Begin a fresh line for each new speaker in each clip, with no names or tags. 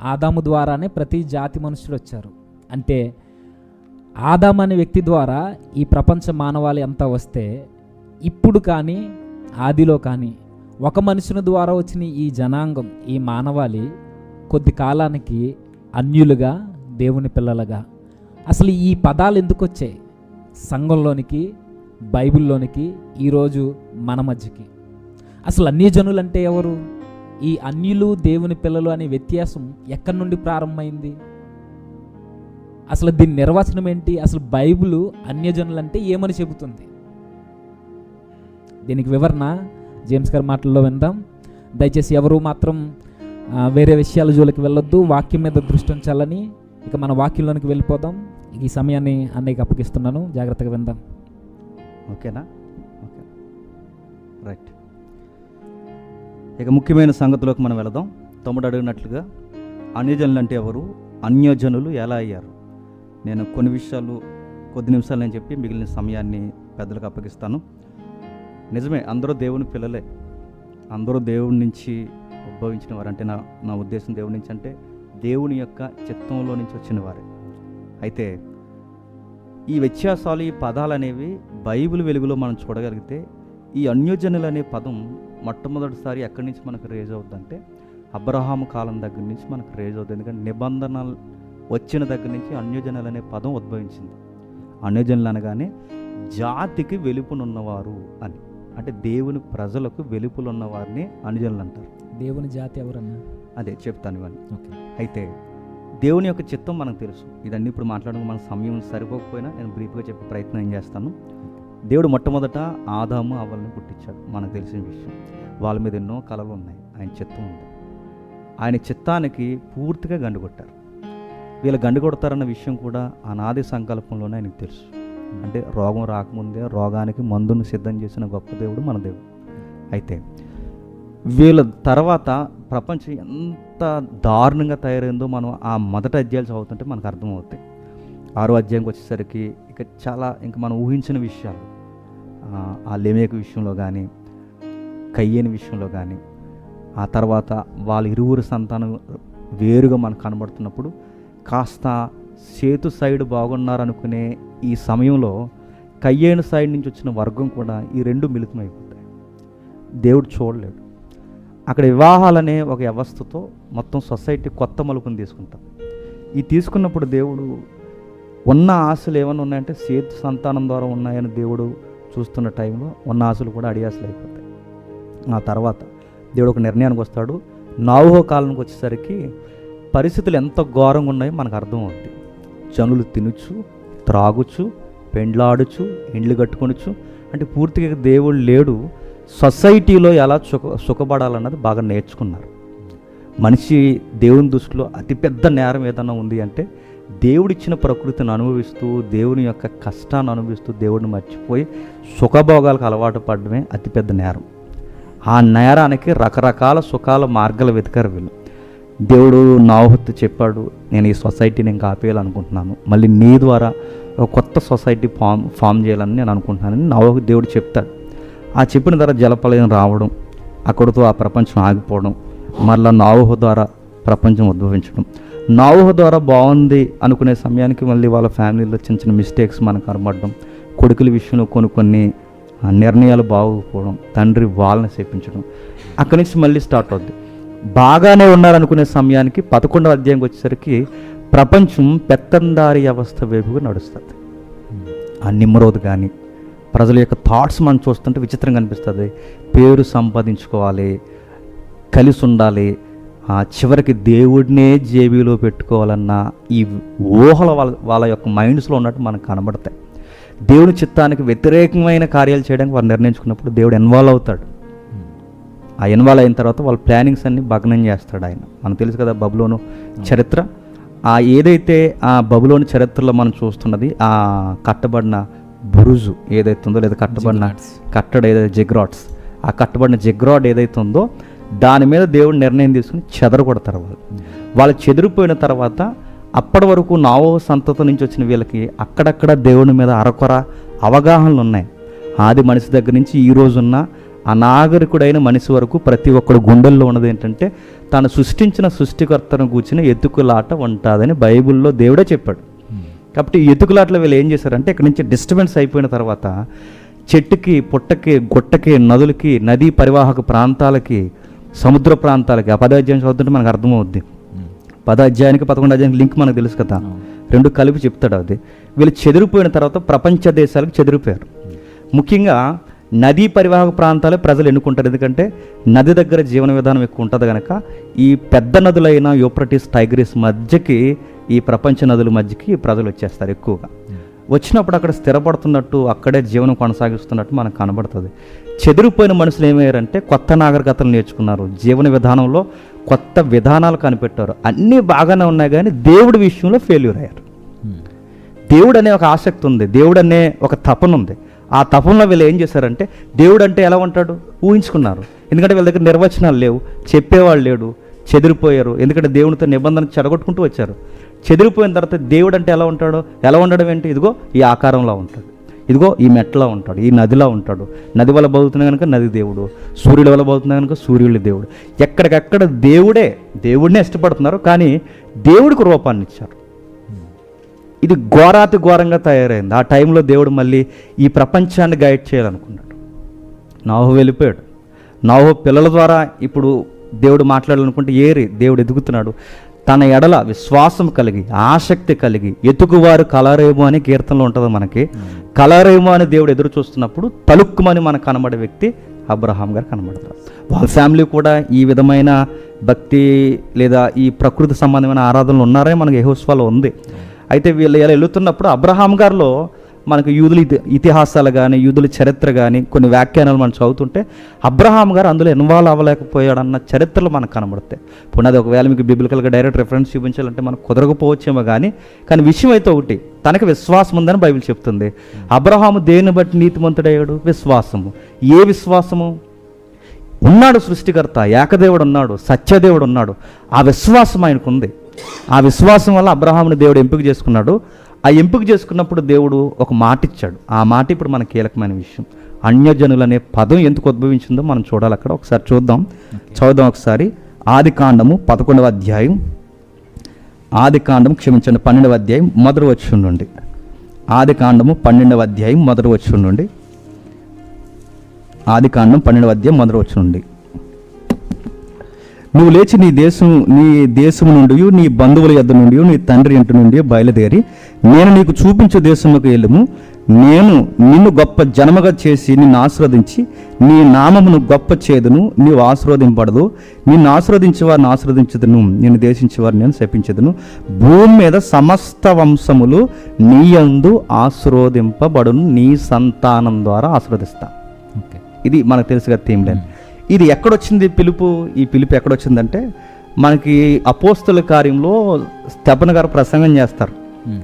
ఆదాము ద్వారానే ప్రతి జాతి మనుషులు వచ్చారు. అంటే ఆదాం అనే వ్యక్తి ద్వారా ఈ ప్రపంచ మానవాళి అంతా వస్తే ఇప్పుడు కానీ ఆదిలో కానీ ఒక మనుషుని ద్వారా వచ్చిన ఈ జనాంగం ఈ మానవాళి కొద్ది కాలానికి అన్యులుగా దేవుని పిల్లలుగా. అసలు ఈ పదాలు ఎందుకు వచ్చాయి? సంఘంలోనికి బైబిల్లోనికి ఈరోజు మన మధ్యకి. అసలు అన్ని జనులు అంటే ఎవరు? ఈ అన్యులు దేవుని పిల్లలు అనే వ్యత్యాసం ఎక్కడి నుండి ప్రారంభమైంది? అసలు దీని నిర్వచనం ఏంటి? అసలు బైబిల్ అన్యజనులు అంటే ఏమని చెబుతుంది? దీనికి వివరణ జేమ్స్ గారి మాటల్లో విందాం. దయచేసి ఎవరు మాత్రం వేరే విషయాల జోలికి వెళ్ళొద్దు. వాక్యం మీద దృష్టి ఉంచాలని ఇక మన వాక్యంలోనికి వెళ్ళిపోదాం. ఈ సమయాన్ని అన్నయ్యకి అప్పగిస్తున్నాను. జాగ్రత్తగా విందాం.
ఓకేనా? ఓకే. రైట్. ఇక ముఖ్యమైన సంగతిలోకి మనం వెళదాం. తమ్ముడు అడిగినట్లుగా అన్యజనులు అంటే ఎవరు? అన్యజనులు ఎలా అయ్యారు? నేను కొన్ని విషయాలు కొద్ది నిమిషాలు నేను చెప్పి మిగిలిన సమయాన్ని పెద్దలకు అప్పగిస్తాను. నిజమే అందరూ దేవుని పిల్లలే. అందరూ దేవుని నుంచి ఉద్భవించిన వారు అంటే నా నా ఉద్దేశం దేవుని నుంచి అంటే దేవుని యొక్క చిత్తంలో నుంచి వచ్చిన వారే. అయితే ఈ వ్యత్యాసాలు ఈ పదాలు అనేవి బైబిల్ వెలుగులో మనం చూడగలిగితే ఈ అన్యోజనులు అనే పదం మొట్టమొదటిసారి ఎక్కడి నుంచి మనకు రేజ్ అవుతుందంటే అబ్రహాము కాలం దగ్గర నుంచి మనకు రేజ్ అవుతుంది ఎందుకంటే నిబంధనలు వచ్చిన దగ్గర నుంచి అన్యోజనులు అనే పదం ఉద్భవించింది. అన్యోజనులు అనగానే జాతికి వెలుపునున్నవారు అని. అంటే దేవుని ప్రజలకు వెలుపులున్న వారిని అనుజనులు అంటారు.
దేవుని జాతి ఎవరన్నా?
అదే చెప్తాను ఇవన్నీ.
ఓకే.
అయితే దేవుని యొక్క చిత్తం మనకు తెలుసు. ఇదన్నీ ఇప్పుడు మాట్లాడడం మన సమయం సరిపోకపోయినా నేను బ్రీఫ్గా చెప్పే ప్రయత్నం ఏం చేస్తాను. దేవుడు మొట్టమొదట ఆదాము అవ్వల్ని పుట్టించాడు. మనకు తెలిసిన విషయం. వాళ్ళ మీద ఎన్నో కళలు ఉన్నాయి. ఆయన చిత్తం ఉంది. ఆయన చిత్తానికి పూర్తిగా గండు కొట్టారు. వీళ్ళు గండు కొడతారన్న విషయం కూడా అనాది సంకల్పంలోనే ఆయనకు తెలుసు. అంటే రోగం రాకముందే రోగానికి మందును సిద్ధం చేసిన గొప్ప దేవుడు మన దేవుడు. అయితే వీళ్ళ తర్వాత ప్రపంచం ఎంత దారుణంగా తయారైందో మనం ఆ మొదట అధ్యాయాలు చదువుతుంటే మనకు అర్థమవుతాయి. ఆరో అధ్యాయంకి వచ్చేసరికి ఇక చాలా ఇంకా మనం ఊహించిన విషయాలు. ఆ, లెమేక విషయంలో కానీ కయ్యేని విషయంలో కానీ ఆ తర్వాత వాళ్ళ ఇరువురు సంతానం వేరుగా మనకు కనబడుతున్నప్పుడు కాస్త సేతు సైడ్ బాగున్నారనుకునే ఈ సమయంలో కయ్యేను సైడ్ నుంచి వచ్చిన వర్గం కూడా ఈ రెండు మిళితమైపోతాయి. దేవుడు చూడలేడు. అక్కడ వివాహాలనే ఒక వ్యవస్థతో మొత్తం సొసైటీ కొత్త మలుపుని తీసుకుంటాం. ఈ తీసుకున్నప్పుడు దేవుడు ఉన్న ఆశలు ఏమైనా ఉన్నాయంటే సేతు సంతానం ద్వారా ఉన్నాయని దేవుడు చూస్తున్న టైంలో ఉన్న ఆశలు కూడా అడియాసలు అయిపోతాయి. ఆ తర్వాత దేవుడు ఒక నిర్ణయానికి వస్తాడు. నావుహో కాలానికి వచ్చేసరికి పరిస్థితులు ఎంత ఘోరంగా ఉన్నాయో మనకు అర్థం అవుతుంది జనులు తినుచు త్రాగుచు పెండ్లాడుచు ఇండ్లు కట్టుకొనుచు అంటే పూర్తిగా దేవుడు లేడు. సొసైటీలో ఎలా సుఖ సుఖపడాలన్నది బాగా నేర్చుకున్నారు. మనిషి దేవుని దృష్టిలో అతిపెద్ద నేరం ఏదైనా ఉంది అంటే దేవుడిచ్చిన ప్రకృతిని అనుభవిస్తూ దేవుని యొక్క కష్టాన్ని అనుభవిస్తూ దేవుడిని మర్చిపోయి సుఖభోగాలకు అలవాటు పడడమే అతిపెద్ద నేరం. ఆ నేరానికి రకరకాల సుఖాల మార్గాలు వెతికారు వీళ్ళు. దేవుడు నావహత్తు చెప్పాడు నేను ఈ సొసైటీని ఇంకా ఆపేయాలనుకుంటున్నాను. మళ్ళీ నీ ద్వారా ఒక కొత్త సొసైటీ ఫామ్ ఫామ్ చేయాలని నేను అనుకుంటున్నానని నావహు దేవుడు చెప్తాడు. ఆ చెప్పిన ద్వారా జలపలయం రావడం అక్కడితో ఆ ప్రపంచం ఆగిపోవడం మళ్ళీ నావహు ద్వారా ప్రపంచం ఉద్భవించడం. నావహు ద్వారా బాగుంది అనుకునే సమయానికి మళ్ళీ వాళ్ళ ఫ్యామిలీలో చిన్న చిన్న మిస్టేక్స్ మనకు కనబడడం కొడుకుల విషయంలో కొన్ని కొన్ని ఆ, నిర్ణయాలు బాగోకపోవడం తండ్రి వాళ్ళని చేపించడం అక్కడి నుంచి మళ్ళీ స్టార్ట్ అవుద్ది. బాగానే ఉన్నారనుకునే సమయానికి పదకొండవ అధ్యాయంకి వచ్చేసరికి ప్రపంచం పెత్తందారి వ్యవస్థ వైపుగా నడుస్తుంది. ఆ నిమ్మరోధు కానీ ప్రజల యొక్క థాట్స్ మనం చూస్తుంటే విచిత్రంగా అనిపిస్తుంది. పేరు సంపాదించుకోవాలి కలిసి ఉండాలి ఆ చివరికి దేవుడినే జేబీలో పెట్టుకోవాలన్న ఈ ఊహల వాళ్ళ వాళ్ళ యొక్క మైండ్స్లో ఉన్నట్టు మనకు కనబడతాయి. దేవుని చిత్తానికి వ్యతిరేకమైన కార్యాలు చేయడానికి వారు నిర్ణయించుకున్నప్పుడు దేవుడు ఇన్వాల్వ్ అవుతాడు. ఆ ఇన్వాల్వ్ అయిన తర్వాత వాళ్ళ ప్లానింగ్స్ అన్ని భగ్నం చేస్తాడు ఆయన. మనకు తెలుసు కదా బబులోను చరిత్ర. ఆ ఏదైతే ఆ బబులోని చరిత్రలో మనం చూస్తున్నది ఆ కట్టబడిన బురుజు ఏదైతే ఉందో లేదా కట్టబడిన. కట్టడ ఏదైతే జిగ్రాట్స్ ఆ కట్టబడిన జిగ్రాడ్ ఏదైతే ఉందో దాని మీద దేవుడు నిర్ణయం తీసుకుని చెదరగొడతారు వాళ్ళు. వాళ్ళు చెదిరిపోయిన తర్వాత అప్పటి వరకు నావో సంతత నుంచి వచ్చిన వీళ్ళకి అక్కడక్కడ దేవుని మీద అరకొర అవగాహనలు ఉన్నాయి. ఆది మనిషి దగ్గర నుంచి ఈ రోజున్న అనాగరికుడైన మనిషి వరకు ప్రతి ఒక్కడు గుండెల్లో ఉన్నది ఏంటంటే తాను సృష్టించిన సృష్టికర్తను కూర్చిన ఎత్తుకులాట ఉంటుందని బైబిల్లో దేవుడే చెప్పాడు. కాబట్టి ఎతుకులాటలో వీళ్ళు ఏం చేశారంటే ఇక్కడ నుంచి డిస్టర్బెన్స్ అయిపోయిన తర్వాత చెట్టుకి పుట్టకి గుట్టకి నదులకి నదీ పరివాహక ప్రాంతాలకి సముద్ర ప్రాంతాలకి ఆ పదాధ్యాయం చదువుతుంటే మనకు అర్థమవుద్ది. పదాధ్యాయానికి పదకొండు అధ్యాయానికి లింక్ మనకు తెలుసు కదా. రెండు కలిపి చెప్తాడు అది. వీళ్ళు చెదిరిపోయిన తర్వాత ప్రపంచ దేశాలకు చెదిరిపోయారు. ముఖ్యంగా నదీ పరివాహక ప్రాంతాలే ప్రజలు ఎన్నుకుంటారు. ఎందుకంటే నది దగ్గర జీవన విధానం ఎక్కువ ఉంటుంది కనుక ఈ పెద్ద నదులైన యూప్రటిస్ టైగ్రిస్ మధ్యకి ఈ ప్రపంచ నదుల మధ్యకి ప్రజలు వచ్చేస్తారు ఎక్కువగా. వచ్చినప్పుడు అక్కడ స్థిరపడుతున్నట్టు అక్కడే జీవనం కొనసాగిస్తున్నట్టు మనకు కనబడుతుంది. చెదిరిపోయిన మనుషులు ఏమయ్యారంటే కొత్త నాగరికతలు నేర్చుకున్నారు. జీవన విధానంలో కొత్త విధానాలు కనిపెట్టారు. అన్నీ బాగానే ఉన్నాయి కానీ దేవుడి విషయంలో ఫెయిల్యూర్ అయ్యారు. దేవుడు అనే ఒక ఆసక్తి ఉంది. దేవుడు అనే ఒక తపన ఉంది. ఆ తపనలో వీళ్ళు ఏం చేశారంటే దేవుడు అంటే ఎలా ఉంటాడు? ఊహించుకున్నారు. ఎందుకంటే వీళ్ళ దగ్గర నిర్వచనాలు లేవు. చెప్పేవాళ్ళు లేడు. చెదిరిపోయారు. ఎందుకంటే దేవునితో నిబంధన చెడగొట్టుకుంటూ వచ్చారు. చెదిరిపోయిన తర్వాత దేవుడు అంటే ఎలా ఉంటాడో? ఎలా ఉండడం ఏంటి? ఇదిగో ఈ ఆకారంలో ఉంటాడు. ఇదిగో ఈ మెట్లా ఉంటాడు ఈ నదిలా ఉంటాడు. నది వల్ల బతుకుతున్నా కనుక నది దేవుడు సూర్యుడు వల్ల బతుకుతున్నా కనుక సూర్యుడు దేవుడు. ఎక్కడికక్కడ దేవుడే దేవుడినే ఇష్టపడుతున్నారు కానీ దేవుడికి రూపాన్ని ఇచ్చారు. ఇది ఘోరాతి ఘోరంగా తయారైంది. ఆ టైంలో దేవుడు మళ్ళీ ఈ ప్రపంచాన్ని గైడ్ చేయాలనుకున్నాడు. నాహు వెళ్ళిపోయాడు. నాహు పిల్లల ద్వారా ఇప్పుడు దేవుడు మాట్లాడాలనుకుంటే ఏరి దేవుడు ఎదుగుతున్నాడు. తన ఎడల విశ్వాసం కలిగి ఆసక్తి కలిగి ఎతుకువారు కలరేమో అని కీర్తనలో ఉంటుంది మనకి. కలరేమో అని దేవుడు ఎదురు చూస్తున్నప్పుడు తలుక్కుమని మనకు కనబడే వ్యక్తి అబ్రహాం గారు కనబడతారు. వాళ్ళ ఫ్యామిలీ కూడా ఈ విధమైన భక్తి లేదా ఈ ప్రకృతి సంబంధమైన ఆరాధనలు ఉన్నారే మనకు యహోస్వాలో ఉంది. అయితే వీళ్ళు ఇలా వెళుతున్నప్పుడు అబ్రహాం గారిలో మనకు యూదుల ఇతి- ఇతిహాసాలు కానీ యూదుల చరిత్ర కానీ కొన్ని వ్యాఖ్యానాలు మనం చదువుతుంటే అబ్రహాం గారు అందులో ఇన్వాల్వ్ అవ్వలేకపోయాడన్న చరిత్రలు మనకు కనబడతాయి. పునాది ఒకవేళ మీకు బిబిలికల్గా డైరెక్ట్ రెఫరెన్స్ చూపించాలంటే మనకు కుదరకపోవచ్చేమో కానీ కానీ విషయం అయితే ఒకటి తనకు విశ్వాసం ఉందని బైబిల్ చెప్తుంది. అబ్రహాము దేని బట్టి నీతిమంతుడయ్యాడు? విశ్వాసము. ఏ విశ్వాసము? ఉన్నాడు సృష్టికర్త ఏకదేవుడు ఉన్నాడు సత్యదేవుడు ఉన్నాడు. ఆ విశ్వాసం ఆయనకు ఉంది ఆ విశ్వాసం వల్ల అబ్రహాముని దేవుడు ఎంపిక చేసుకున్నాడు. ఆ ఎంపిక చేసుకున్నప్పుడు దేవుడు ఒక మాట ఇచ్చాడు. ఆ మాట ఇప్పుడు మన కీలకమైన విషయం. అన్యజనులు అనే పదం ఎందుకు ఉద్భవించిందో మనం చూడాలి అక్కడ. ఒకసారి చూద్దాం. చదువుదాం ఒకసారి. ఆది కాండము పదకొండవ అధ్యాయం. ఆది కాండం క్షమించండి పన్నెండవ అధ్యాయం మొదటి వచ్చి నుండి. ఆది కాండము పన్నెండవ అధ్యాయం మొదటి వచ్చి నుండి. ఆది కాండం పన్నెండవ అధ్యాయం మొదటి వచ్చి నుండి. నువ్వు లేచి నీ దేశం నీ దేశము నుండి నీ బంధువుల యొద్ద నుండి నీ తండ్రి ఇంటి నుండి బయలుదేరి నేను నీకు చూపించే దేశముకు వెళ్ళము. నేను నిన్ను గొప్ప జనముగా చేసి నిన్ను ఆశీర్వదించి నీ నామమును గొప్ప చేదును నీవు ఆశీర్వదింపడదు నిన్ను ఆశీర్వదించే వారిని ఆశీర్వదించదును నేను దేశించే వారిని నేను శపించదును. భూమి మీద సమస్త వంశములు నీ అందు ఆశీర్వదింపబడును నీ సంతానం ద్వారా ఆశీర్వదిస్తా. ఇది మనకు తెలుసు థీమ్ లైన్. ఇది ఎక్కడొచ్చింది పిలుపు? ఈ పిలుపు ఎక్కడొచ్చిందంటే మనకి అపోస్తుల కార్యంలో స్తెపన గారు ప్రసంగం చేస్తారు.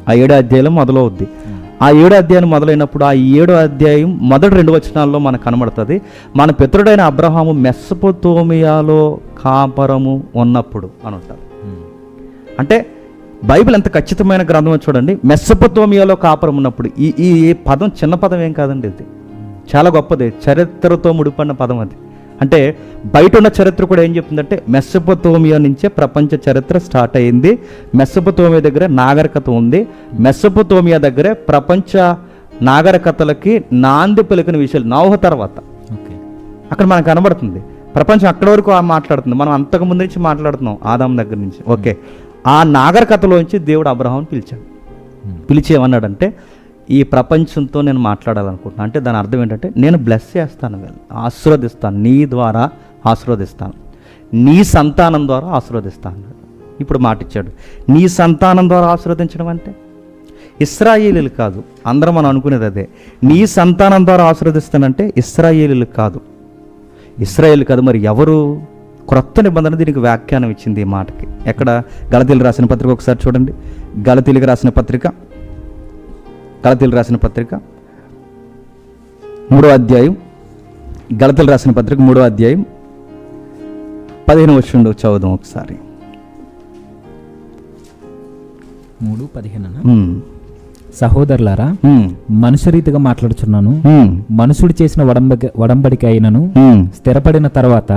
ఆ ఏడో అధ్యాయంలో మొదలవుద్ది. ఆ ఏడో అధ్యాయం మొదలైనప్పుడు ఆ ఏడో అధ్యాయం మొదటి రెండు వచనాల్లో మనకు కనబడుతుంది. మన పితరుడైన అబ్రహాము మెస్సపోతోమియాలో కాపరము ఉన్నప్పుడు అని ఉంటారు. అంటే బైబిల్ ఎంత ఖచ్చితమైన గ్రంథమో చూడండి. మెస్సపతోమియాలో కాపురం ఉన్నప్పుడు ఈ ఈ పదం చిన్న పదం ఏం కాదండి ఇది. చాలా గొప్పది. చరిత్రతో ముడిపడిన పదం అది. అంటే బయట ఉన్న చరిత్ర కూడా ఏం చెప్తుందంటే మెస్సపతోమియా నుంచే ప్రపంచ చరిత్ర స్టార్ట్ అయింది. మెస్సపతోమియా దగ్గర నాగరికత ఉంది. మెస్సపతోమియా దగ్గరే ప్రపంచ నాగరికతలకి నాంది పలికిన విషయాలు నౌహ తర్వాత.
ఓకే.
అక్కడ మనకు కనబడుతుంది. ప్రపంచం అక్కడి వరకు ఆ మాట్లాడుతుంది. మనం అంతకు ముందు నుంచి మాట్లాడుతున్నాం ఆదాం దగ్గర నుంచి. ఓకే. ఆ నాగరికతలోంచి దేవుడు అబ్రహాం పిలిచాడు. పిలిచి ఏమన్నాడంటే ఈ ప్రపంచంతో నేను మాట్లాడాలనుకుంటున్నాను అంటే దాని అర్థం ఏంటంటే నేను బ్లెస్ చేస్తాను వీళ్ళు ఆశీర్వదిస్తాను నీ ద్వారా ఆశీర్వదిస్తాను. నీ సంతానం ద్వారా ఆశీర్వదిస్తాను. ఇప్పుడు మాట ఇచ్చాడు. నీ సంతానం ద్వారా ఆశీర్వదించడం అంటే? ఇస్రాయేలీలు కాదు అందరం మనం అనుకునేది అదే. నీ సంతానం ద్వారా ఆశీర్వదిస్తానంటే ఇస్రాయేలీలు కాదు. ఇస్రాయేల్ కాదు మరి ఎవరు? క్రొత్త నిబంధన దీనికి వ్యాఖ్యానం ఇచ్చింది ఈ మాటకి. ఎక్కడ? గలతీలు రాసిన పత్రిక ఒకసారి చూడండి. గలతీలకు రాసిన పత్రిక గలతీలు రాసిన పత్రిక. మూడో అధ్యాయం. గలతీలు రాసిన పత్రిక మూడో అధ్యాయం. పదిహేను వచ్చిండు చదువుదాం ఒకసారి.
మూడు పదిహేను. సహోదరులారా
ఉమ్,
మనుష్య రీతిగా మాట్లాడుచున్నాను. మనుషుడు చేసిన వడంబడిక అయినను స్థిరపడిన తర్వాత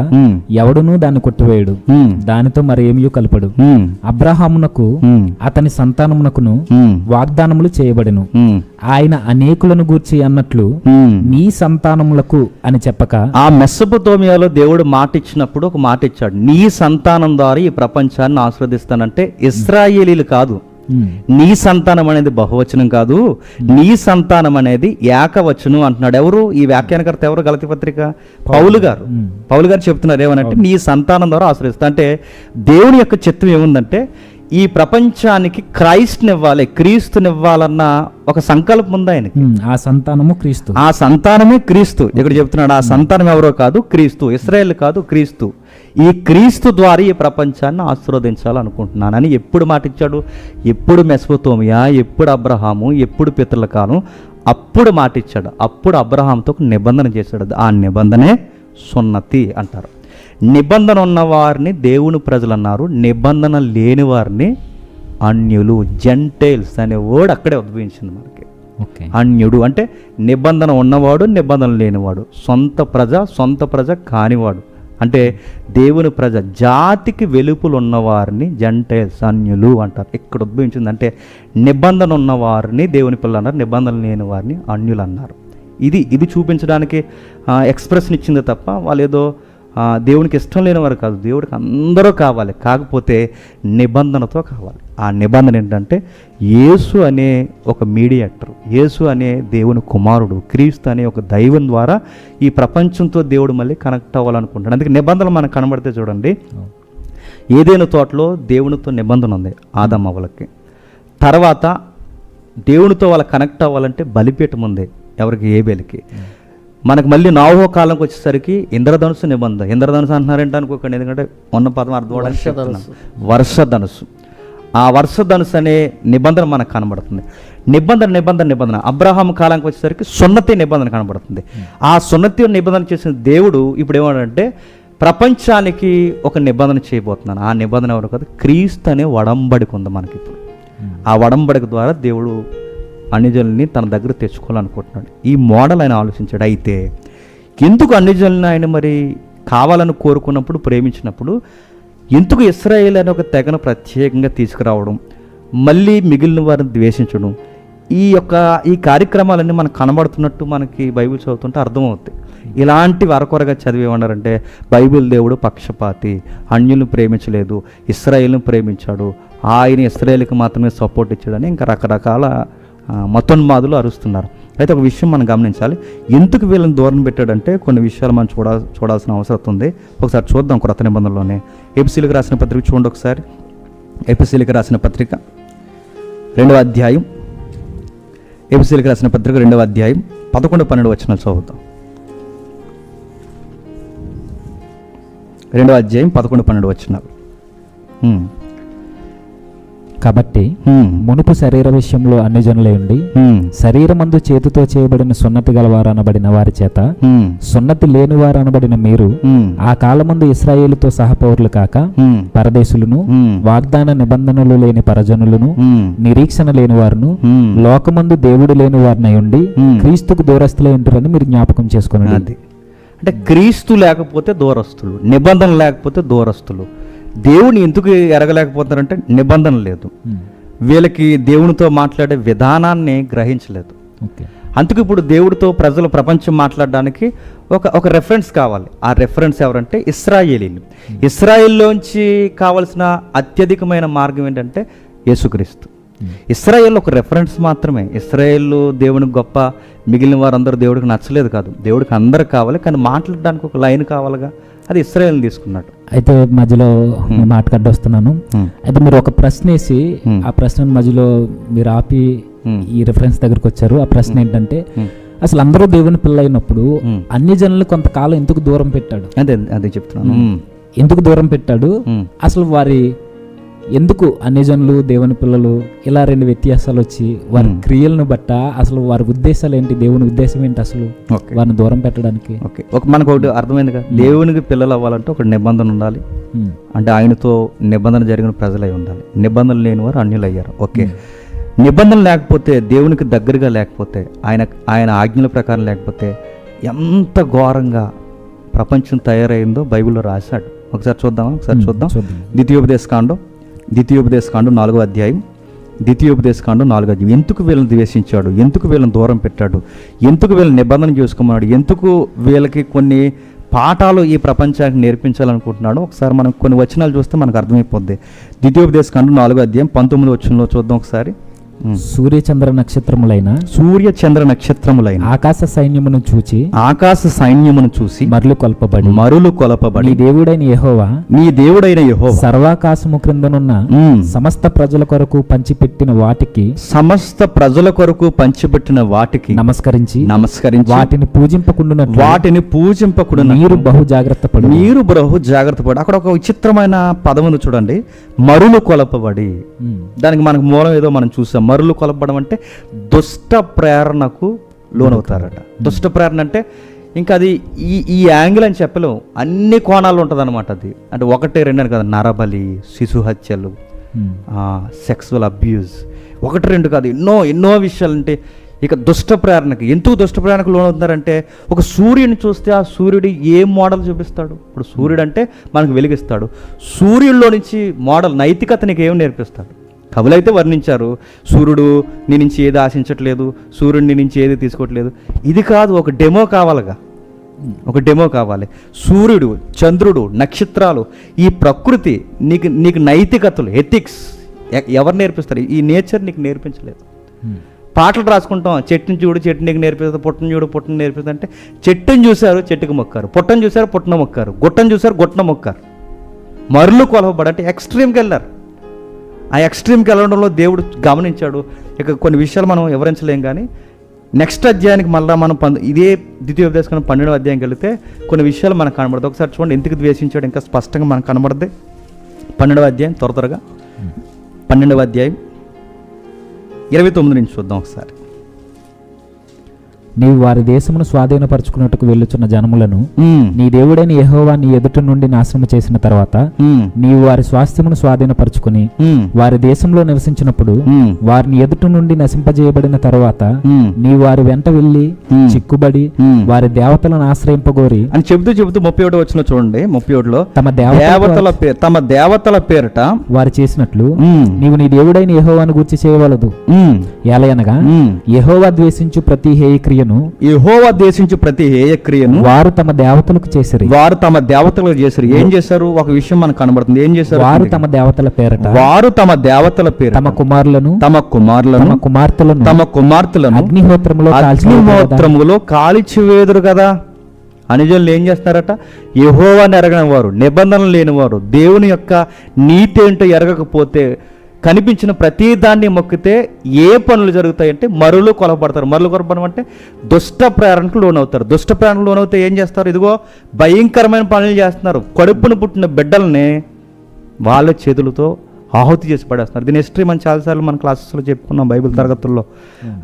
ఎవడునూ దాన్ని కొట్టివేయడు. దానితో మరేమీ కలపడు. అబ్రహామునకు అతని సంతానమునకును వాగ్దానములు చేయబడెను. ఆయన అనేకులను గూర్చి అన్నట్లు. నీ సంతానములకు అని చెప్పక
ఆ మెస్సపుతోమియాలో దేవుడు మాట ఇచ్చినప్పుడు ఒక మాట ఇచ్చాడు నీ సంతానం ద్వారా ఈ ప్రపంచాన్ని ఆస్వాదిస్తానంటే ఇస్రాయేలీలు కాదు. నీ సంతానం అనేది బహువచనం కాదు. నీ సంతానం అనేది ఏకవచనం అంటున్నాడు. ఎవరు? ఈ వ్యాఖ్యానకర్త ఎవరు? గలతి పత్రిక? పౌలు. గారు.
ఉమ్,
పౌలు గారు చెప్తున్నారు ఏమనంటే నీ సంతానం ద్వారా ఆశ్రయిస్తా. అంటే దేవుని యొక్క చిత్తం ఏముందంటే ఈ ప్రపంచానికి క్రైస్ట్నివ్వాలి క్రీస్తునివ్వాలన్న ఒక సంకల్పం ఉంది ఆయనకి.
ఆ సంతానము క్రీస్తు.
ఆ సంతానమే క్రీస్తు. ఇక్కడ చెప్తున్నాడు ఆ సంతానం ఎవరో కాదు క్రీస్తు. ఇస్రాయేల్ కాదు క్రీస్తు. ఈ క్రీస్తు ద్వారా ఈ ప్రపంచాన్ని ఆశీర్వదించాలనుకుంటున్నానని ఎప్పుడు మాట ఇచ్చాడు ఎప్పుడు మెస్పోతోమియా ఎప్పుడు అబ్రహాము ఎప్పుడు పితృల కాలం? అప్పుడు మాట ఇచ్చాడు అప్పుడు అబ్రహాంతో ఒక నిబంధన చేశాడు. ఆ నిబంధనే సున్నతి అంటారు. నిబంధన ఉన్న వారిని దేవుని ప్రజలు అన్నారు నిబంధన లేని వారిని అన్యులు జెంటైల్స్ అనే వర్డ్ అక్కడే ఉద్భవించింది మనకి.
ఓకే.
అన్యుడు అంటే నిబంధన ఉన్నవాడు నిబంధన లేనివాడు. సొంత ప్రజ సొంత ప్రజ కానివాడు. అంటే దేవుని ప్రజ జాతికి వెలుపులు ఉన్నవారిని జంటైల్స్ అన్యులు అంటారు. ఇక్కడ ఉద్భవించింది అంటే నిబంధన ఉన్నవారిని దేవుని పిల్లలు అన్నారు నిబంధన లేని వారిని అన్యులు అన్నారు. ఇది ఇది చూపించడానికి ఎక్స్ప్రెషన్ ఇచ్చింది తప్ప వాళ్ళు ఏదో దేవునికి ఇష్టం లేని వారు కాదు. దేవుడికి అందరూ కావాలి. కాకపోతే నిబంధనతో కావాలి. ఆ నిబంధన ఏంటంటే యేసు అనే ఒక మీడియేటర్ యేసు అనే దేవుని కుమారుడు క్రీస్తు అనే ఒక దైవం ద్వారా ఈ ప్రపంచంతో దేవుడు మళ్ళీ కనెక్ట్ అవ్వాలనుకుంటాడు అందుకే నిబంధనలు మనకు కనబడితే చూడండి. ఏదైనా తోటలో దేవునితో నిబంధన ఉంది ఆదమ్మవలకి తర్వాత దేవునితో వాళ్ళ కనెక్ట్ అవ్వాలంటే బలిపీఠం ఉంది ఎవరికి? ఏబేలికి. మనకు మళ్ళీ నావో కాలంకి వచ్చేసరికి ఇంద్రధనుసు నిబంధన. ఇంద్రధనుసు అంటున్నారంటే అనుకోకండి ఎందుకంటే ఉన్న పదం అర్థం అవడానికి. వర్షధనుసు. ఆ వర్షధనుసు అనే నిబంధన మనకు కనబడుతుంది. నిబంధన నిబంధన నిబంధన. అబ్రహాం కాలానికి వచ్చేసరికి సున్నతి నిబంధన కనబడుతుంది. ఆ సున్నతి నిబంధన చేసిన దేవుడు ఇప్పుడు ఏమంటే ప్రపంచానికి ఒక నిబంధన చేయబోతున్నాను. ఆ నిబంధన ఎవరు కాదు? క్రీస్తు అనే వడంబడిక ఉంది మనకి ఇప్పుడు ఆ వడంబడిక ద్వారా దేవుడు అన్యజనుల్ని తన దగ్గర తెచ్చుకోవాలనుకుంటున్నాడు. ఈ మోడల్ ఆయన ఆలోచించాడు. అయితే ఎందుకు అన్యజనుల్ని ఆయన మరి కావాలని కోరుకున్నప్పుడు ప్రేమించినప్పుడు ఎందుకు ఇస్రాయేల్ అనే ఒక తెగను ప్రత్యేకంగా తీసుకురావడం మళ్ళీ మిగిలిన వారిని ద్వేషించడం? ఈ యొక్క ఈ కార్యక్రమాలన్నీ మనకు కనబడుతున్నట్టు మనకి బైబిల్ చదువుతుంటే అర్థమవుతాయి. ఇలాంటి వరకొరగా చదివేమన్నారంటే బైబిల్ దేవుడు పక్షపాతి అన్యులను ప్రేమించలేదు ఇస్రాయేల్ను ప్రేమించాడు ఆయన ఇస్రాయేల్కి మాత్రమే సపోర్ట్ ఇచ్చాడని ఇంకా రకరకాల మతోన్మాదులు అరుస్తున్నారు. అయితే ఒక విషయం మనం గమనించాలి. ఎందుకు వీళ్ళని దూరం పెట్టాడంటే కొన్ని విషయాలు మనం చూడ చూడాల్సిన అవసరం ఉంది. ఒకసారి చూద్దాం కొత్త నిబంధనలోనే. ఎపిసీలకు రాసిన పత్రిక చూడండి ఒకసారి. ఎపిసీలకు రాసిన పత్రిక రెండవ అధ్యాయం. ఎపిసీలకు రాసిన పత్రిక రెండవ అధ్యాయం పదకొండు పన్నెండు వచ్చిన చదువుతాం. రెండవ అధ్యాయం పదకొండు పన్నెండు వచ్చినారు
కాబట్టి మునుపు శరీర విషయంలో అన్ని జనులై ఉండి శరీరమందు చేతితో చేయబడిన సున్నతి గలవారు అనబడిన వారి చేత సున్నతి లేనివారు అనబడిన మీరు ఆ కాలమందు ఇస్రాయేలుతో సహపౌరులు కాక పరదేశులను వాగ్దాన నిబంధనలు లేని పరజనులను నిరీక్షణ లేని వారును లోకమందు దేవుడు లేని వారినై ఉండి క్రీస్తుకు దూరస్తులై ఉంటారని మీరు జ్ఞాపకం చేసుకుని
అది. అంటే క్రీస్తు లేకపోతే దూరస్తులు నిబంధన లేకపోతే దూరస్తులు దేవుని ఎందుకు ఎరగలేకపోతున్నారంటే నిబంధన లేదు. వీళ్ళకి దేవునితో మాట్లాడే విధానాన్ని గ్రహించలేదు. అందుకు ఇప్పుడు దేవుడితో ప్రజలు ప్రపంచం మాట్లాడడానికి ఒక ఒక రెఫరెన్స్ కావాలి. ఆ రెఫరెన్స్ ఎవరంటే ఇస్రాయేలీలు. ఇస్రాయేల్లోంచి కావలసిన అత్యధికమైన మార్గం ఏంటంటే యేసుక్రీస్తు. ఇస్రాయేల్ ఒక రెఫరెన్స్ మాత్రమే. ఇస్రాయేల్ దేవునికి గొప్ప మిగిలిన వారందరూ దేవుడికి నచ్చలేదు కాదు. దేవుడికి అందరు కావాలి కానీ మాట్లాడడానికి ఒక లైన్ కావాలిగా. అది ఇస్రాయేల్ని తీసుకున్నాడు.
అయితే మధ్యలో మీ మాట కడ్డొస్తున్నాను అయితే మీరు ఒక ప్రశ్న వేసి
Hmm.
ఆ ప్రశ్న మధ్యలో మీరు ఆపి
Hmm.
ఈ రెఫరెన్స్ దగ్గరకు వచ్చారు ఆ ప్రశ్న ఏంటంటే
Hmm.
అసలు అందరూ దేవుని పిల్లైనప్పుడు
Hmm.
అన్ని జనులు కొంతకాలం ఎందుకు దూరం పెట్టాడు
అదే అదే చెప్తున్నాను.
ఎందుకు దూరం పెట్టాడు. అసలు వారి ఎందుకు అన్ని జనులు దేవుని పిల్లలు ఇలా రెండు వ్యత్యాసాలు వచ్చి వారి
Hmm.
క్రియలను బట్ట అసలు వారి ఉద్దేశాలు ఏంటి? దేవుని ఉద్దేశం ఏంటి అసలు? వారిని దూరం పెట్టడానికి.
ఓకే. ఒక మనకు ఒకటి అర్థమైంది కదా దేవునికి పిల్లలు అవ్వాలంటే ఒక నిబంధన ఉండాలి.
Hmm.
అంటే ఆయనతో నిబంధన జరిగిన ప్రజలై ఉండాలి. నిబంధనలు లేని వారు అన్యులు అయ్యారు ఓకే నిబంధన లేకపోతే దేవునికి దగ్గరగా లేకపోతే ఆయన ఆయన ఆజ్ఞల ప్రకారం లేకపోతే ఎంత ఘోరంగా ప్రపంచం తయారైందో బైబిల్లో రాశాడు. ఒకసారి చూద్దామా? ఒకసారి చూద్దాం.
చూద్దాం.
ద్వితీయోపదేశకాండం ద్వితీయోపదేశకాండం నాలుగో అధ్యాయం. ద్వితీయోపదేశకాండం నాలుగో అధ్యాయం. ఎందుకు వీళ్ళని ద్వేషించాడు? ఎందుకు వీళ్ళని దూరం పెట్టాడు? ఎందుకు వీళ్ళని నిబంధన చేసుకోమన్నాడు? ఎందుకు వీళ్ళకి కొన్ని పాఠాలు ఈ ప్రపంచానికి నేర్పించాలనుకుంటున్నాడు? ఒకసారి మనం కొన్ని వచనాలు చూస్తే మనకు అర్థమైపోద్ది. ద్వితీయోపదేశకాండం నాలుగో అధ్యాయం పంతొమ్మిది వచనంలో చూద్దాం ఒకసారి. ఉమ్.
సూర్యచంద్ర నక్షత్రములైన
సూర్య చంద్ర నక్షత్రములైన
ఆకాశ సైన్యమును చూచి
ఆకాశ సైన్యమును చూసి
మరలు కొల్పబడి
మరులు
నీ
కొలపబడి
దేవుడైన యెహోవా
నీ దేవుడైన యెహోవా
సర్వాకాశము క్రిందనున్న. సమస్త ప్రజల కొరకు పంచిపెట్టిన వాటికి
సమస్త ప్రజల కొరకు పంచిపెట్టిన వాటికి
నమస్కరించి
నమస్కరించి
వాటిని పూజింపకుండునట్లు
వాటిని పూజింపకుడు
మీరు బహు జాగ్రత్త పడు
మీరు బహు జాగ్రత్త పడు. అక్కడ ఒక విచిత్రమైన పదమును చూడండి. మరులు కొలపబడి. దానికి మనకు మూలం ఏదో మనం చూసాం. మరులు కొలపడం అంటే దుష్ట ప్రేరణకు లోనవుతారట. దుష్ట ప్రేరణ అంటే ఇంకా అది ఈ ఈ యాంగిల్ అని చెప్పలేం. అన్ని కోణాలు ఉంటుంది అనమాట అది. అంటే ఒకటి రెండు అని కదా నరబలి శిశు హత్యలు సెక్సువల్ అబ్యూస్ ఒకటి రెండు కాదు ఎన్నో ఎన్నో విషయాలు అంటే ఇక దుష్ట ప్రేరణకి ఎందుకు దుష్ట ప్రేరణకు లోనవుతున్నారంటే ఒక సూర్యుని చూస్తే ఆ సూర్యుడు ఏ మోడల్ చూపిస్తాడు? ఇప్పుడు సూర్యుడు అంటే మనకు వెలిగిస్తాడు. సూర్యుల్లో నుంచి మోడల్ నైతికత నీకు ఏం నేర్పిస్తాడు? కవులైతే వర్ణించారు సూర్యుడు నీ నుంచి ఏది ఆశించట్లేదు సూర్యుడు నీ నుంచి ఏది తీసుకోవట్లేదు. ఇది కాదు ఒక డెమో కావాలిగా. ఒక డెమో కావాలి. సూర్యుడు చంద్రుడు నక్షత్రాలు ఈ ప్రకృతి నీకు నీకు నైతికతలు ఎథిక్స్ ఎవరు నేర్పిస్తారు? ఈ నేచర్ నీకు నేర్పించలేదు. పాటలు రాసుకుంటాం చెట్టుని చూడు చెట్టు నీకు నేర్పిస్తుంది పుట్టను చూడు పుట్టను నేర్పిస్తుంది అంటే చెట్టుని చూశారు చెట్టుకు మొక్కారు. పుట్టను చూశారు పుట్టన మొక్కారు. గుట్టను చూశారు గుట్టన మొక్కారు. మరులు కొలవబడి అంటే ఎక్స్ట్రీమ్కి వెళ్ళారు. ఆ ఎక్స్ట్రీమ్కి వెళ్ళడంలో దేవుడు గమనించాడు. ఇక కొన్ని విషయాలు మనం వివరించలేం కానీ నెక్స్ట్ అధ్యాయానికి మళ్ళీ మనం పంద ఇదే ద్వితీయోపదేశం పన్నెండవ అధ్యాయం వెళితే కొన్ని విషయాలు మనకు కనబడదు ఒకసారి చూడండి ఎందుకు ద్వేషించాడు ఇంకా స్పష్టంగా మనకు కనబడద్ది పన్నెండవ అధ్యాయం త్వర త్వరగా. పన్నెండవ అధ్యాయం ఇరవై తొమ్మిది నుంచి చూద్దాం ఒకసారి.
నీవు వారి దేశమును స్వాధీనపరచుకున్నట్టుకు వెళ్ళుచున్న జనములను నీ దేవుడైన యెహోవా నీ ఎదుట నుండి నాశనము చేసిన తర్వాత నీవు వారి స్వాస్థ్యమును స్వాధీనపరచుకుని వారి దేశంలో నివసించినప్పుడు వారిని ఎదుట నుండి నశింపజేయబడిన తర్వాత
ఉమ్,
నీ వారి వెంట వెళ్ళి చిక్కుబడి. వారి దేవతలను ఆశ్రయింపగోరి
అని చెబుతూ చెబుతూ ముప్పై ఒకటి వచ్చిన చూడండి ముప్పై ఒకటిలో
తమ దేవతల
తమ దేవతల పేరిట
వారు చేసినట్లు నీవు నీ దేవుడైన యెహోవాను గూర్చి చేయవలదు.
ఉమ్.
యెహోవా ద్వేషించు ప్రతి హేయ క్రియను
యెహోవా దేశించు ప్రతి హేయ క్రియను
వారు తమ దేవతలకు చేసిరి.
వారు తమ దేవతలు చేశారు ఏం చేశారు? ఒక విషయం మనకు కనబడుతుంది. ఏం చేశారు?
వారు తమ దేవతల పేరట.
వారు తమ దేవతల పేరు
తమ కుమారులను
తమ కుమారులను
కుమార్తెలను
తమ కుమార్తెలను
అగ్నిహోత్రములో.
అగ్నిమోత్రములో కాల్చివేదురు కదా. అనుజనులు ఏం చేస్తున్నారట యహోవాని ఎరగని వారు నిబంధనలు లేనివారు దేవుని యొక్క నీతి ఏంటో ఎరగకపోతే కనిపించిన ప్రతి దాన్ని మొక్కితే ఏ పనులు జరుగుతాయంటే మరులు కొలబడతారు మరులు కొలబడడం అంటే దుష్ట ప్రేరణకు లోనవుతారు దుష్ట ప్రేరణకు లోనవుతే ఏం చేస్తారు? ఇదిగో భయంకరమైన పనులు చేస్తున్నారు. కడుపును పుట్టిన బిడ్డల్ని వాళ్ళ చేతులతో ఆహుతి చేసి పడేస్తున్నారు. దీని హిస్టరీ మనం చాలాసార్లు మన క్లాసెస్లో చెప్పుకున్నాం బైబిల్ తరగతుల్లో.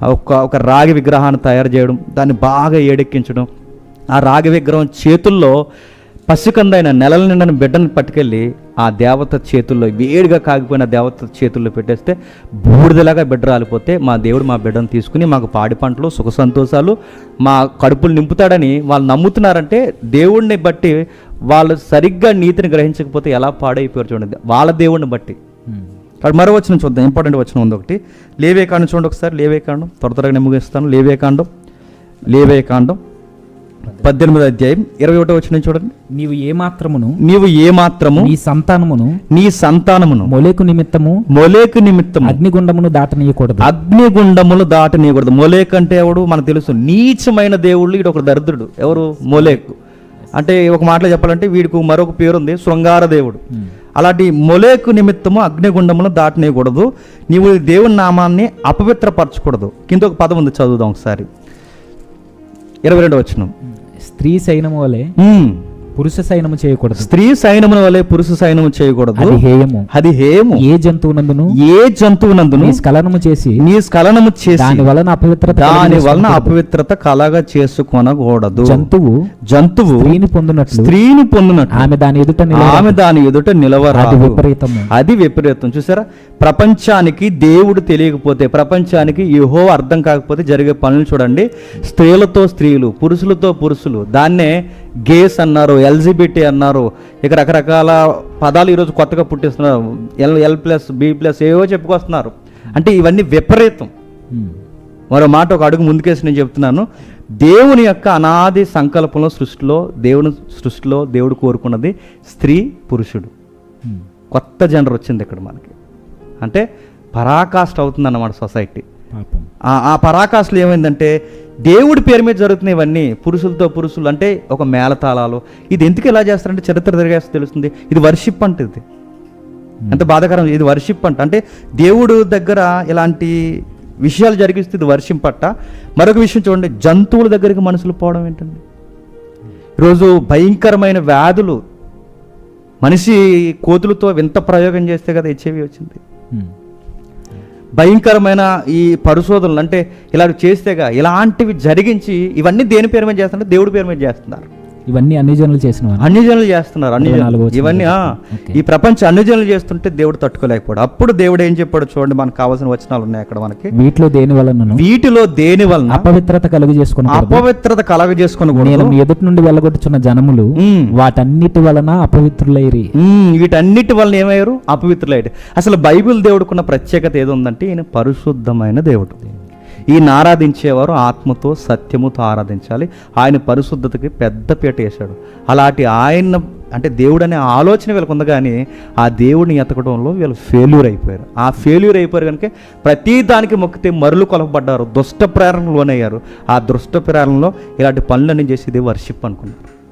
ఒక ఒక రాగి విగ్రహాన్ని తయారు చేయడం దాన్ని బాగా ఏడెక్కించడం. ఆ రాగి విగ్రహం చేతుల్లో పసికందైన నెలల నిండిన బిడ్డను పట్టుకెళ్ళి ఆ దేవత చేతుల్లో వేడిగా కాగిపోయిన దేవత చేతుల్లో పెట్టేస్తే బూడిదలాగా బిడ్డ రాలిపోతే మా దేవుడు మా బిడ్డను తీసుకుని మాకు పాడి పంటలు సుఖ సంతోషాలు మా కడుపులు నింపుతాడని వాళ్ళు నమ్ముతున్నారంటే దేవుడిని బట్టి వాళ్ళు సరిగ్గా నీతిని గ్రహించకపోతే ఎలా పాడైపోయారు చూడండి వాళ్ళ దేవుడిని బట్టి. కాబట్టి మరో వచ్చిన చూద్దాం ఇంపార్టెంట్ వచ్చిన ఉంది ఒకటి. లేవే కాండం చూడండి ఒకసారి లేవే కాండం త్వర త్వరగా నిమ్మగిస్తాను లేవే కాండం లేవే కాండం. పద్దెనిమిది అధ్యాయం ఇరవై ఒకటో వచ్చిన చూడండి.
నీవు ఏ మాత్రమును
నీవు ఏ మాత్రము
నీ సంతానమును
నీ సంతానమును
మొలేకు నిమిత్తము
మొలేకు నిమిత్తము
అగ్నిగుండమును దాటనీయకూడదు.
అగ్నిగుండములు దాటనీయకూడదు. మొలేక్ అంటే ఎవడు? మనకు తెలుసు నీచమైన దేవుళ్ళు ఇటు ఒక దరిద్రుడు. ఎవరు? మొలేక్. అంటే ఒక మాటలో చెప్పాలంటే వీడికి మరొక పేరు ఉంది శృంగార దేవుడు. అలాంటి మొలేకు నిమిత్తము అగ్నిగుండమును దాటనేయకూడదు. నీవు దేవుని నామాన్ని అపవిత్రపరచకూడదు. కింద ఒక పదం ఉంది చదువుదాం ఒకసారి. ఇరవై రెండు వచ్చిన
స్త్రీ సైన్యము వలె పురుష సైనము చేయకూడదు.
స్త్రీ సైన్యముల వలె పురుష సైన్యము చేయకూడదు.
అది హేయము.
అది హేము
ఏ జంతువునందును?
ఏ జంతువునందును?
నీ స్ఖలనము చేసి.
నీ స్ఖలనము చేసి.
దాని వలన అపవిత్రత
దాని వలన. అపవిత్రత కలగా చేసుకొనకూడదు.
జంతువు
జంతువు
స్త్రీని పొందినట్లు
స్త్రీని పొందినట్టు
ఆమె దాని ఎదుట.
ఆమె దాని ఎదుట నిలవరాదు.
విపరీతము.
అది విపరీతం. చూసారా? ప్రపంచానికి దేవుడు తెలియకపోతే ప్రపంచానికి యహో అర్థం కాకపోతే జరిగే పనులు చూడండి. స్త్రీలతో స్త్రీలు పురుషులతో పురుషులు దాన్నే గేస్ అన్నారు ఎల్జిబిటీ అన్నారు ఇక రకరకాల పదాలు ఈరోజు కొత్తగా పుట్టిస్తున్నారు. L L plus B plus ఏవో చెప్పుకొస్తున్నారు. అంటే ఇవన్నీ విపరీతం. మరో మాట ఒక అడుగు ముందుకేసి నేను చెప్తున్నాను. దేవుని యొక్క అనాది సంకల్పంలో సృష్టిలో దేవుని సృష్టిలో దేవుడు కోరుకున్నది స్త్రీ పురుషుడు. కొత్త జనర్ వచ్చింది ఇక్కడ మనకి. అంటే పరాకాష్ట అవుతుంది అన్నమాట సొసైటీ. ఆ ఆ పరాకాష్ఠలు ఏమైందంటే దేవుడి పేరు మీద జరుగుతున్నాయి ఇవన్నీ పురుషులతో పురుషులు అంటే ఒక మేళతాళాలు. ఇది ఎందుకు ఎలా చేస్తారంటే చరిత్ర తిరిగేస్తే తెలుస్తుంది. ఇది వర్షిప్ అంటే ఇది. ఎంత బాధాకరం. ఇది వర్షిప్ అంట. అంటే దేవుడు దగ్గర ఇలాంటి విషయాలు జరిగిస్తే ఇది వర్షిప్ పట్ట మరొక విషయం చూడండి. జంతువుల దగ్గరికి మనుషులు పోవడం ఏంటండి? ఈరోజు భయంకరమైన వ్యాధులు. మనిషి కోతులతో వింత ప్రయోగం చేస్తే కదా హెచ్ఐవి వచ్చింది. భయంకరమైన ఈ పరిశోధనలు అంటే ఇలా చేస్తేగా ఇలాంటివి జరిగించి ఇవన్నీ దేని పేరు మీద చేస్తుంటే దేవుడి పేరు మీద చేస్తున్నారు.
ఇవన్నీ అన్ని జనులు చేసిన
అన్ని జనులు చేస్తున్నారు అన్ని. ఇవన్నీ. ఈ ప్రపంచం అన్ని జనులు చేస్తుంటే దేవుడు తట్టుకోలేకపోయాడు అప్పుడు దేవుడు ఏం చెప్పాడు చూడండి మనకు కావాల్సిన వచనాలు ఉన్నాయి అక్కడ మనకి.
వీటిలో దేని వలనను?
వీటిలో దేని వలన?
అపవిత్రత కలుగు చేసుకుని
అపవిత్రత కలగ చేసుకుని
నేను ఎదుటి నుండి వెళ్ళగొట్టుచున్న జనములు వాటన్నిటి వలన అపవిత్రులైరి.
వీటన్నిటి వలన ఏమయ్యారు? అపవిత్రులైతే అసలు బైబిల్ దేవుడుకున్న ప్రత్యేకత ఏది ఉందంటే ఈయన పరిశుద్ధమైన దేవుడు. ఈయన ఆరాధించేవారు ఆత్మతో సత్యముతో ఆరాధించాలి. ఆయన పరిశుద్ధతకి పెద్ద పీట వేశాడు. అలాంటి ఆయన అంటే దేవుడు అనే ఆలోచన వీళ్ళకు ఉంది కానీ ఆ దేవుడిని ఎతకడంలో వీళ్ళు ఫెయిల్యూర్ అయిపోయారు. ఆ ఫెయిల్యూర్ అయిపోయారు కనుక ప్రతి దానికి మొక్కితే మరులు కొలపబడ్డారు దుష్ట ప్రేరణలోనయ్యారు ఆ దుష్ట ప్రేరణలో ఇలాంటి పనులన్నీ చేసేది వర్షిప్ అనుకున్నారు.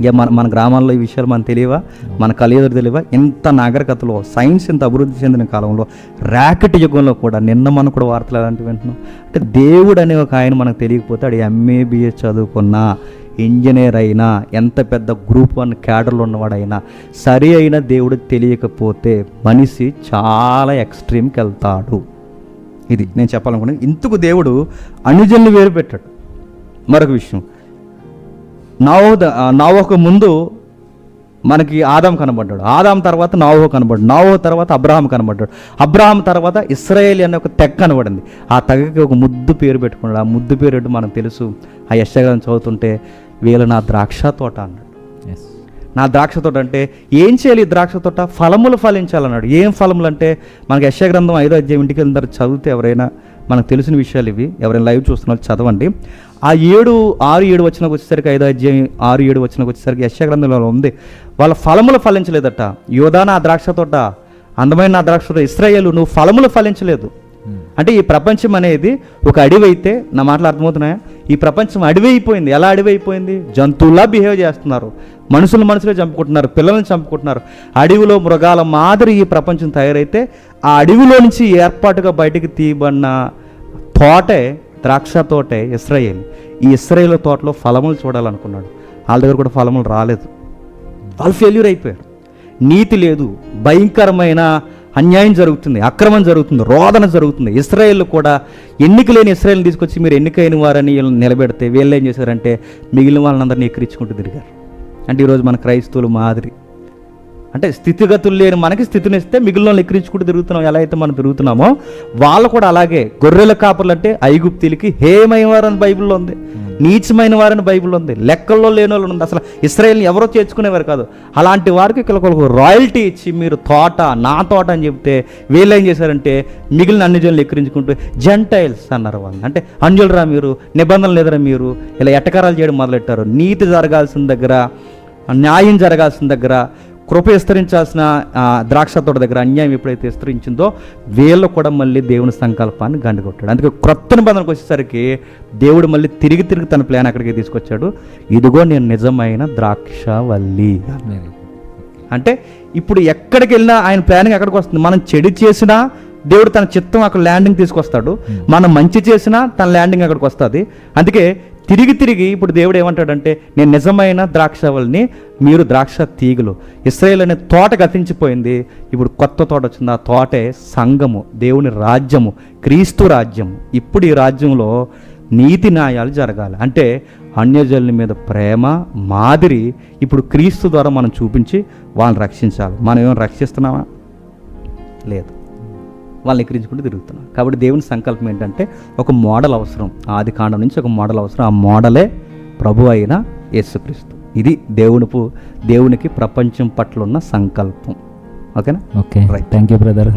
ఇక మన మన గ్రామాల్లో ఈ విషయాలు మనకు తెలియవా? మన కలియదురు తెలియవా? ఇంత నాగరికతలో సైన్స్ ఇంత అభివృద్ధి చెందిన కాలంలో ర్యాకెట్ యుగంలో కూడా నిన్న మనం కూడా వార్తలు అలాంటివి వింటున్నాం. అంటే దేవుడు అనే ఒక ఆయన మనకు తెలియకపోతే అది ఎంఏ చదువుకున్నా ఇంజనీర్ అయినా ఎంత పెద్ద గ్రూప్ వన్ క్యాడర్లో ఉన్నవాడైనా సరి అయిన దేవుడు తెలియకపోతే మనిషి చాలా ఎక్స్ట్రీమ్కి వెళ్తాడు. ఇది నేను చెప్పాలనుకున్నాను ఇందుకు దేవుడు అనుజన్ని వేరు పెట్టాడు. మరొక విషయం. నావో నావోకు ముందు మనకి ఆదాం కనబడ్డాడు. ఆదాం తర్వాత నావో కనబడ్డాడు. నావో తర్వాత అబ్రహాం కనబడ్డాడు. అబ్రహాం తర్వాత ఇస్రాయేల్ అనే ఒక తెగ కనబడింది. ఆ తెగకి ఒక ముద్దు పేరు పెట్టుకున్నాడు. ఆ ముద్దు పేరు మనకు తెలుసు. ఆ యశగారం చదువుతుంటే వీళ్ళు నా ద్రాక్ష తోట అన్నాడు. నా ద్రాక్ష తోట అంటే ఏం చేయాలి ఈ ద్రాక్ష తోట? ఫలములు ఫలించాలన్నాడు. ఏం ఫలములు అంటే మనకి యశ గ్రంథం ఐదో అధ్యాయం ఇంటికి వెళ్ళిన చదివితే ఎవరైనా మనకు తెలిసిన విషయాలు ఇవి. ఎవరైనా లైవ్ చూస్తున్నారు చదవండి. ఆ ఏడు ఆరు ఏడు వచ్చినకు వచ్చేసరికి ఐదో అధ్యాయం ఆరు ఏడు వచ్చినకు వచ్చేసరికి యశ గ్రంథంలో ఉంది. వాళ్ళ ఫలములు ఫలించలేదట. యోధాన ఆ ద్రాక్ష తోట అందమైన నా ద్రాక్ష తోట ఇస్రాయేలు నువ్వు ఫలములు ఫలించలేదు. అంటే ఈ ప్రపంచం అనేది ఒక అడవి అయితే నా మాటలు అర్థమవుతున్నాయా? ఈ ప్రపంచం అడవి అయిపోయింది ఎలా అడవి అయిపోయింది జంతువులా బిహేవ్ చేస్తున్నారు. మనుషులు మనుషులే చంపుకుంటున్నారు. పిల్లల్ని చంపుకుంటున్నారు. అడవిలో మృగాల మాదిరి ఈ ప్రపంచం తయారైతే ఆ అడవిలో నుంచి ఏర్పాటుగా బయటికి తీయబడిన తోటే ద్రాక్ష తోటే ఇస్రాయేల్. ఈ ఇస్రాయేల్ తోటలో ఫలములు చూడాలనుకున్నాడు. వాళ్ళ దగ్గర కూడా ఫలములు రాలేదు. వాళ్ళు ఫెయిల్యూర్ అయిపోయారు. నీతి లేదు. భయంకరమైన అన్యాయం జరుగుతుంది అక్రమం జరుగుతుంది రోదన జరుగుతుంది. ఇస్రాయేల్ కూడా ఎన్నిక లేని ఇస్రాయేల్ని తీసుకొచ్చి మీరు ఎన్నికైన వారని వీళ్ళని నిలబెడితే వీళ్ళు ఏం చేశారంటే మిగిలిన వాళ్ళందరినీ ఎక్కిరించుకుంటూ తిరిగారు. అంటే ఈరోజు మన క్రైస్తవులు మాదిరి. అంటే స్థితిగతులు లేని మనకి స్థితిని ఇస్తే మిగిలిన ఎక్కిరించుకుంటూ తిరుగుతున్నాం. ఎలా అయితే మనం తిరుగుతున్నామో వాళ్ళు కూడా అలాగే గొర్రెల కాపులు అంటే ఐగుప్తీలకి హేమైన వారని బైబిల్లో ఉంది. నీచమైన వారని బైబిల్లో ఉంది. లెక్కల్లో లేని వాళ్ళు ఉంది అసలు ఇస్రాయేల్ని ఎవరో చేర్చుకునేవారు కాదు. అలాంటి వారికి ఒకరికి రాయల్టీ ఇచ్చి మీరు తోట నా తోట అని చెప్తే వీళ్ళు ఏం చేశారంటే మిగిలిన అన్ని జనులు ఎక్కిరించుకుంటూ జెంటైల్స్ అన్నారు వాళ్ళు. అంటే అంజులరా మీరు నిబంధనలు లేదరా మీరు ఇలా ఎటకారాలు చేయడం మొదలెట్టారు. నీతి జరగాల్సిన దగ్గర న్యాయం జరగాల్సిన దగ్గర కృప విస్తరించాల్సిన ద్రాక్ష తోట దగ్గర అన్యాయం ఎప్పుడైతే విస్తరించిందో వీళ్ళు కూడా మళ్ళీ దేవుని సంకల్పాన్ని గండికొట్టాడు అందుకే క్రొత్త నిబంధనకు వచ్చేసరికి దేవుడు మళ్ళీ తిరిగి తిరిగి తన ప్లాన్ అక్కడికి తీసుకొచ్చాడు. ఇదిగో నేను నిజమైన ద్రాక్ష వల్లి
Very good.
అంటే ఇప్పుడు ఎక్కడికి వెళ్ళినా ఆయన ప్లానింగ్ ఎక్కడికి వస్తుంది? మనం చెడు చేసినా దేవుడు తన చిత్తం అక్కడ ల్యాండింగ్ తీసుకొస్తాడు. మనం మంచి చేసినా తన ల్యాండింగ్ అక్కడికి వస్తుంది. అందుకే తిరిగి తిరిగి ఇప్పుడు దేవుడు ఏమంటాడంటే నేను నిజమైన ద్రాక్షవల్ని మీరు ద్రాక్ష తీగలు. ఇస్రాయేల్ అనే తోట గతించిపోయింది. ఇప్పుడు కొత్త తోట వచ్చింది. ఆ తోటే సంఘము దేవుని రాజ్యము క్రీస్తు రాజ్యం. ఇప్పుడు ఈ రాజ్యంలో నీతి న్యాయాలు జరగాలి. అంటే అన్యజనుల మీద ప్రేమ మాదిరి ఇప్పుడు క్రీస్తు ద్వారా మనం చూపించి వాళ్ళని రక్షించాలి. మనం ఏమైనా రక్షిస్తున్నామా? లేదు. వాళ్ళని ఎక్కిరించుకుంటూ తిరుగుతున్నాం. కాబట్టి దేవుని సంకల్పం ఏంటంటే ఒక మోడల్ అవసరం. ఆది కాండం నుంచి ఒక మోడల్ అవసరం. ఆ మోడలే ప్రభు అయిన యేసుక్రీస్తు. ఇది దేవుని పు- దేవునికి ప్రపంచం పట్ల ఉన్న సంకల్పం. ఓకేనా?
ఓకే. Thank you brother.